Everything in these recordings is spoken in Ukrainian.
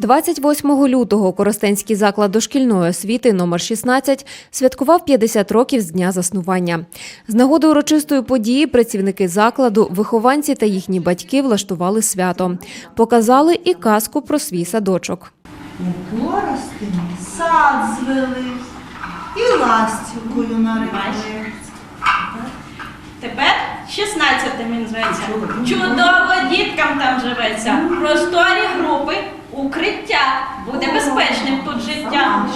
28 лютого Коростенський заклад дошкільної освіти номер 16 святкував 50 років з дня заснування. З нагоди урочистої події працівники закладу, вихованці та їхні батьки влаштували свято. Показали і казку про свій садочок. У Коростені сад звели і ластівкою нарекли. Тепер 16 він зветься. Чудово діткам там живеться. Просторі групи, укриття. Буде безпечним тут життя.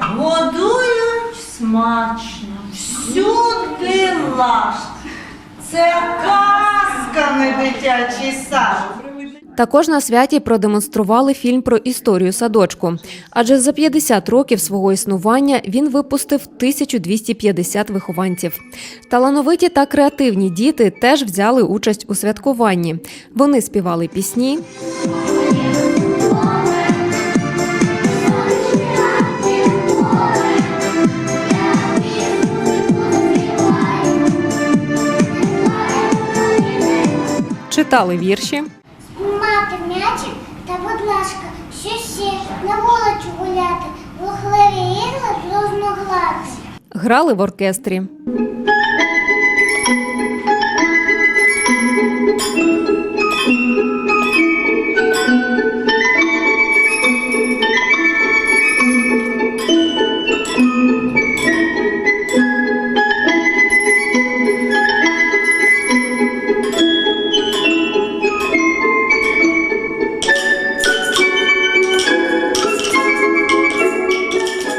Годують смачно, всюди лаш. Це казка, не дитячий сад. Також на святі продемонстрували фільм про історію садочку. Адже за 50 років свого існування він випустив 1250 вихованців. Талановиті та креативні діти теж взяли участь у святкуванні. Вони співали пісні, читали вірші. Мати м'ячик та будь ласка, ще ще на вулицю гуляти, глухливі ігли дружно гратися. Грали в оркестрі.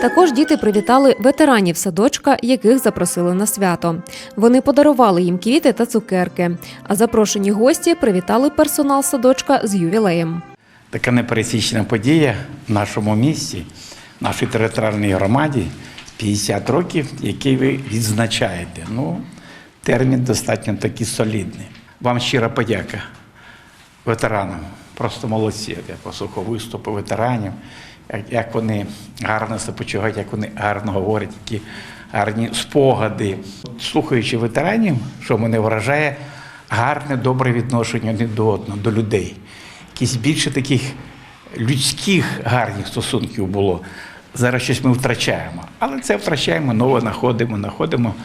Також діти привітали ветеранів садочка, яких запросили на свято. Вони подарували їм квіти та цукерки. А запрошені гості привітали персонал садочка з ювілеєм. Така непересічна подія в нашому місті, в нашій територіальній громаді 50 років, який ви відзначаєте. Ну, термін достатньо такий солідний. Вам щира подяка ветеранам. Просто молодці. Я послухав виступи ветеранів, як, як вони гарно себе почувають, як вони гарно говорять, які гарні спогади. Слухаючи ветеранів, що мене вражає, гарне, добре відношення один до одного, до людей. Якісь більше таких людських гарних стосунків було. Зараз щось ми втрачаємо. Але це втрачаємо, нове знаходимо, знаходимо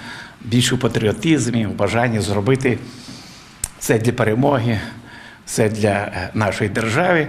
більше патріотизмі, в бажанні зробити це для перемоги, це для е, нашої держави.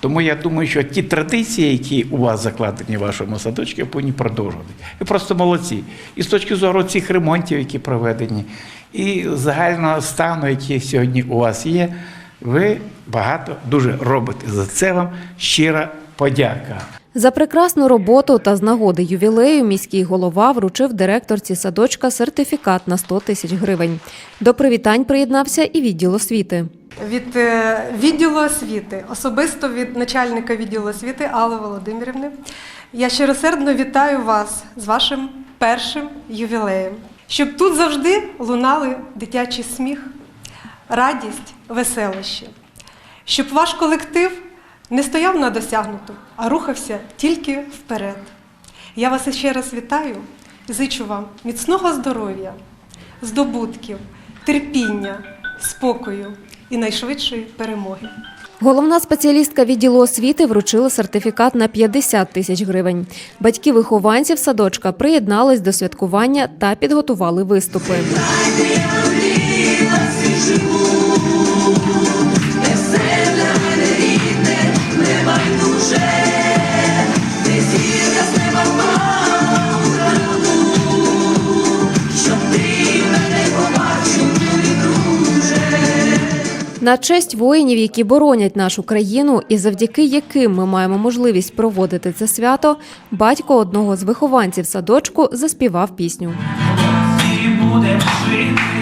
Тому я думаю, що ті традиції, які у вас закладені в вашому садочку, повинні продовжувати. Ви просто молодці. І з точки зору цих ремонтів, які проведені, і загального стану, який сьогодні у вас є, ви багато дуже робите. За це вам щира подяка. За прекрасну роботу та з нагоди ювілею міський голова вручив директорці садочка сертифікат на 100 тисяч гривень. До привітань приєднався і відділ освіти. від е, відділу освіти, особисто від начальника відділу освіти Алли Володимирівни. Я щиросердно вітаю вас з вашим першим ювілеєм, щоб тут завжди лунали дитячий сміх, радість, веселощі, щоб ваш колектив не стояв на досягнуту, а рухався тільки вперед. Я вас ще раз вітаю зичу вам міцного здоров'я, здобутків, терпіння, спокою і найшвидшої перемоги. Головна спеціалістка відділу освіти вручила сертифікат на 50 тисяч гривень. Батьки вихованців садочка приєднались до святкування та підготували виступи. На честь воїнів, які боронять нашу країну, і завдяки яким ми маємо можливість проводити це свято, батько одного з вихованців садочку заспівав пісню. І будем жити,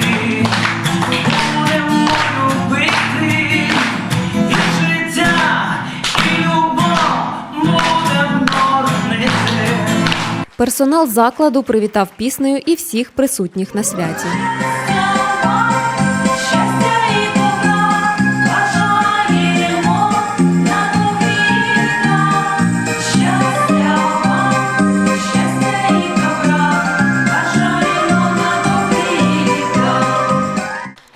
Персонал закладу привітав піснею і всіх присутніх на святі.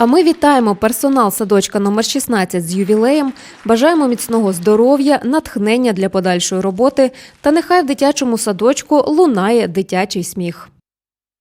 А ми вітаємо персонал садочка номер 16 з ювілеєм, бажаємо міцного здоров'я, натхнення для подальшої роботи та нехай в дитячому садочку лунає дитячий сміх.